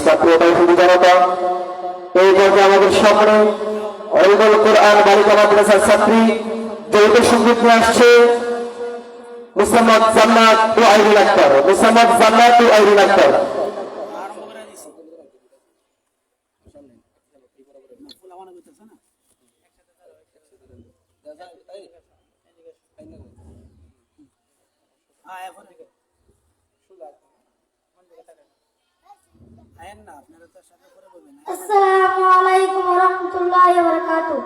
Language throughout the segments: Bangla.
নমস্কার প্রিয় তৌহিদি জনতা। এই পর্যায়ে আমাদের সামনে অরিদুল কোরআন বালিকা মাদ্রাসার ছাত্রী যৌথ সংগীত নিয়ে আসছে মুসাম্মদ জান্নাত ও আইরুল আক্তার মুসাম্মদ জান্নাত ও আইরুল আক্তার আসসালামু আলাইকুম রহমতুল্লাহ বরকাতু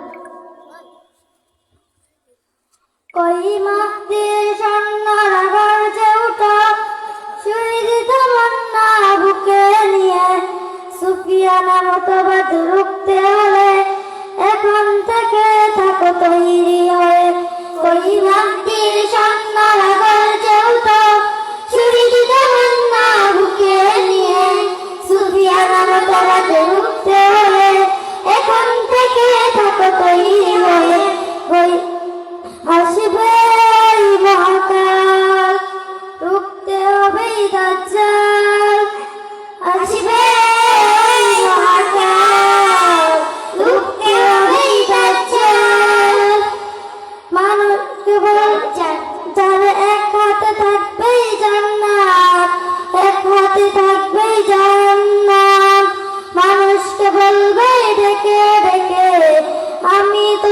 কই মাহদির সন্ন্যার যে উঠা, শহীদ তামান্না বুকে নিয়ে সুফিয়ানা মতবাদ রুখতে হলে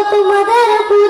তোমাদের খুদা